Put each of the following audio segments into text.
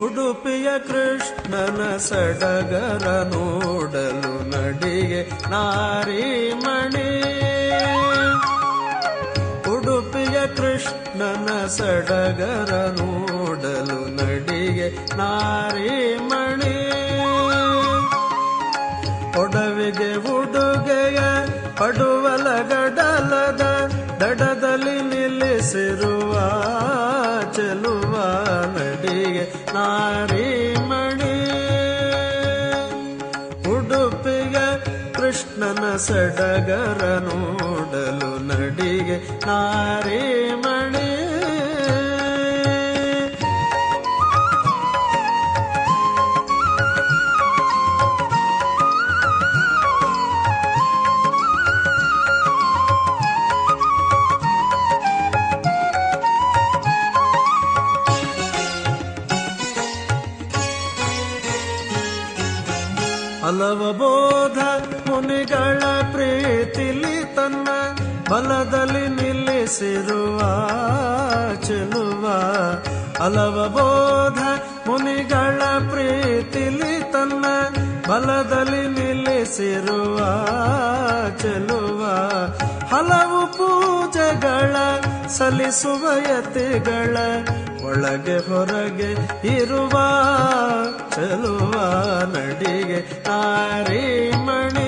ಉಡುಪಿಯ ಕೃಷ್ಣನ ಸಡಗರ ನೋಡಲು ನಡಿಗೆ ನಾರಿಮಣಿ. ಉಡುಪಿಯ ಕೃಷ್ಣನ ಸಡಗರ ನೋಡಲು ನಡಿಗೆ ನಾರಿಮಣಿ. ಒಡವಿಗೆ ಉಡುಗೆಯ ಪಡುವಲ ಗಡಲದ ದಡದಲ್ಲಿ ನಿಲ್ಲಿಸಿರುವ ಚೆಲುವ ನಾರಿಮಣಿ ಉಡುಪಿಗೆ ಕೃಷ್ಣನ ಸಡಗರ ನೋಡಲು ನಡಿಗೆ ನಾರಿಮಣಿ ಅಲವಬೋಧ ಮುನಿಗಳ ಪ್ರೀತಿಲಿ ತನ್ನ ಬಲದಲ್ಲಿ ನಿಲ್ಲಿಸಿರುವ, ಚೆಲುವ. ಅಲವಬೋಧ ಮುನಿಗಳ ಪ್ರೀತಿಲಿ ತನ್ನ ಬಲದಲ್ಲಿ ನಿಲ್ಲಿಸಿರುವ, ಚೆಲುವ. ಹಲವು ಪೂಜೆಗಳ, ಸಲ್ಲಿಸುವ ಯತಿಗಳ, ಒಳಗೆ ಹೊರಗೆ ಇರುವ ಚೆಲುವ ನಡಿಗೆ ನಾರಿಮಣಿ ಉಡುಪಿಯ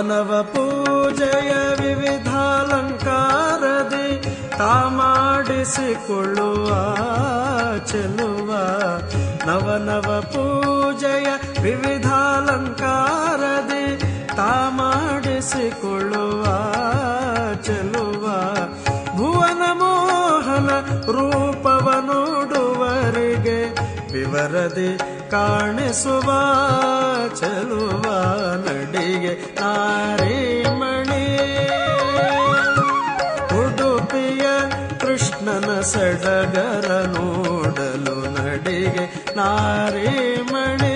ನವನವ ಪೂಜೆಯ ವಿವಿಧಾಲಂಕಾರದಿ ತಾ ಮಾಡಿಸಿಕೊಳ್ಳುವ ಚೆಲುವ ನವನವ ಪೂಜೆಯ ವಿವಿಧಾಲಂಕಾರದಿ ತಾ ಮಾಡಿಸಿಕೊಳ್ಳುವ ಚೆಲುವ ಭುವನ ಮೋಹನ ರೂಪವ ನೋಡುವರಿಗೆ ವಿವರದಿ ಕಾಣಿಸುವ ಕೃಷ್ಣನ ಸಡಗರ ನೋಡಲು ನಡಿಗೆ ನಾರಿಮಣಿ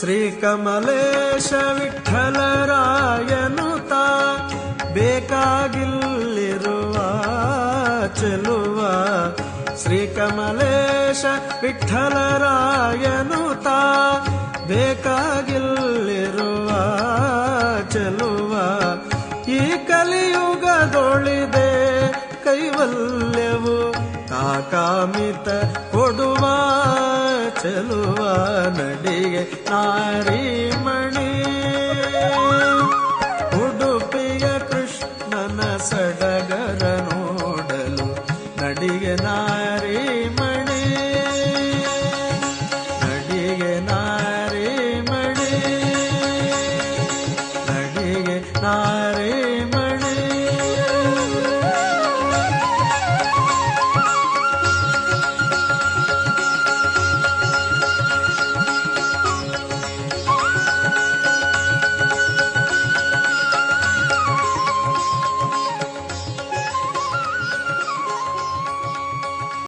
ಶ್ರೀಕಮಲೇಶ ವಿಠಲರಾಯನು ತಾ ಬೇಕಾಗಿಲ್ಲಿರುವ, ಚೆಲುವ. ಶ್ರೀಕಮಲೇಶ ವಿಠಲರಾಯನು ತಾ ಬೇಕಾಗಿಲ್ಲಿರುವ, ಚೆಲುವ. ಈ ಕಲಿಯುಗದೊಳಿದೆ ಕೈವಲ್ಯವು, ಕಾಕಾಮಿತ ಕೊಡುವ, ಚೆಲುವ. ನಾರಿಮಣಿ. ಉಡುಪಿಯ ಕೃಷ್ಣನ ಸಡಗರ ನೋಡಲು ನಡಿಗೆ ನಾ